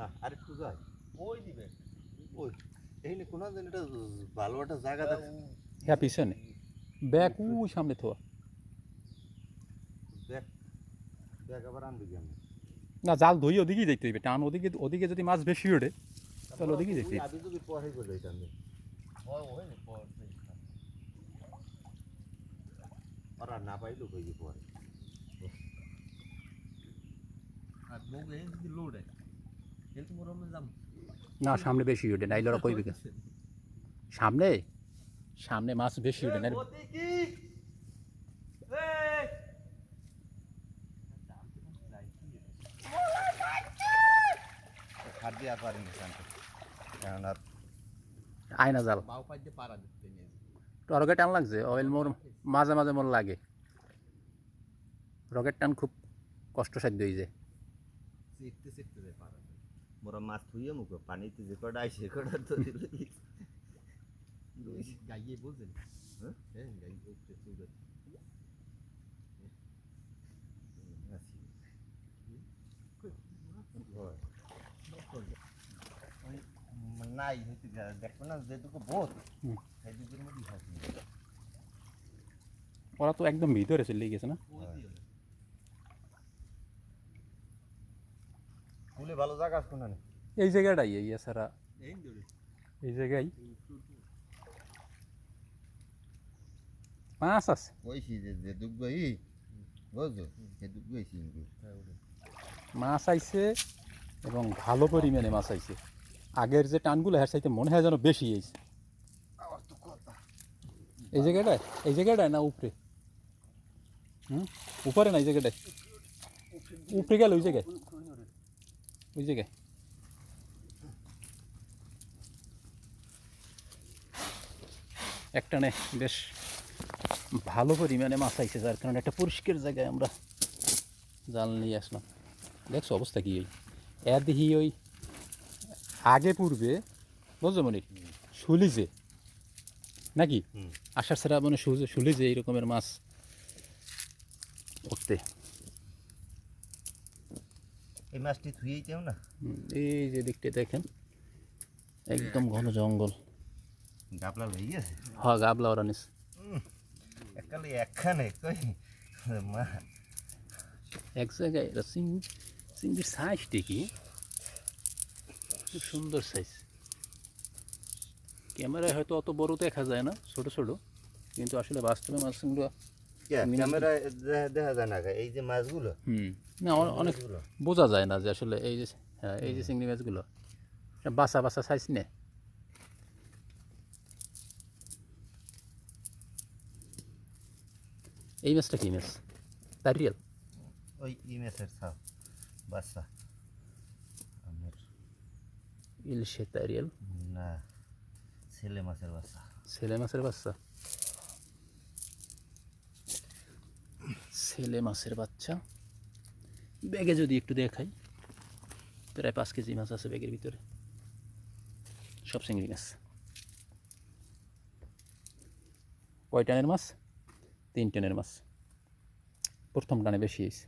না যাই। ওই দিবে ওই এইখানে কোনো দিন এটা ভালো একটা জায়গা দেখ। হ্যাঁ পিছনে। ব্যাগ ওই সামনে থোয়া দেখ দেখ আবার আনবি কেমন? না জাল ধুই ওদিকেই দেখতে হইবে। টান ওদিকে ওদিকে যদি মাছ বেশি ওঠে তাহলে ওদিকেই দেখতে হইবে। আবি যদি পরে করে এটা আমি ওই ওই পর। আর আর না পাইলো কই পরে। আর যদি লোড হয়। না সামনে বেশি ওঠে নাইলে ওরা কইবে? সামনে? সামনে মাছ বেশি ওঠে না আয়না জাল রকেট টান লাগছে অয়েল মোর মাঝে মাঝে মোর লাগে। রকেট টান খুব কষ্টসাধ্য হয়ে যায় মোরা মাছ থুইয়ে মুখো পানিতে যে কটা আইসে কটা তো গাইয়ে বলছেন হ্যাঁ? হ্যাঁ গাইয়ে বলতে চলে নাই হইতে দেখো না যেটুকু বোধ হুম। সেটুকুর মধ্যেই থাকি ওরা তো একদম ভিতরে চলে গেছে না ফুলে ভালো জায়গা আছে না এই জায়গাটাই এই এছাড়া। এই জায়গায় মাছ আছে। কইছি যে যে দুগ্গ বুঝছ? সে দুগ্গ মাছ আইছে এবং ভালো পরিমাণে মাছ আইছে। আগের যে টানগুলো হ্যাঁ চাইতে মনে হয় যেন বেশি আইছে। এই জায়গাটায় এই জায়গাটায় না উপরে? হুম? উপরে না এই জায়গাটায় উপরে গেল ওই জায়গায়। ওই জায়গায়। একটা নে বেশ ভালো পরিমাণে মাছ আইছে যার কারণে একটা পরিষ্কার জায়গায় আমরা জাল নিয়ে আসলাম। দেখছ অবস্থা কি ওই? এর দেখি ওই আগে পূর্বে বুঝছ মনি? শুলিছে নাকি। আষাঢ় ছাড়া মানে শুলে শুলিছে এই রকমের মাছ উঠতে। এই মাছটি ধুয়েই কেউ না। এই যে দিকটা দেখেন একদম ঘন জঙ্গল। গাবলা লই গেছে হ গাবলা ওরা নিস একালে একখানে কই? মা। এক জায়গায় এটা চিং চিংড়ির সাইজটা কি? খুব সুন্দর সাইজ ক্যামেরায় হয়তো অত বড় দেখা যায় না ছোট ছোট। কিন্তু আসলে বাস্তবে মাছগুলো ক্যামেরায় দেখা যায় না এই যে মাছগুলো। হুম। না অনেক বোঝা যায় না যে আসলে এই যে হ্যাঁ এই যে চিংড়ি মাছগুলো বাসা বাসা সাইজ নে। এই মাছটা কি মাছ? তারিয়াল ওই ই মাছের ছাপ বাচ্চা আমার ইলশে তারিয়াল না ছেলে মাছের বাচ্চা ছেলে মাছের বাচ্চা ছেলে মাছের বাচ্চা। ব্যাগে যদি একটু দেখাই, প্রায় পাঁচ কেজি মাছ আছে ব্যাগের ভিতরে। সব চিংড়ি মাছ। কয় টানের মাছ? তিন টানের মাছ। প্রথম টানে বেশি হয়েছে।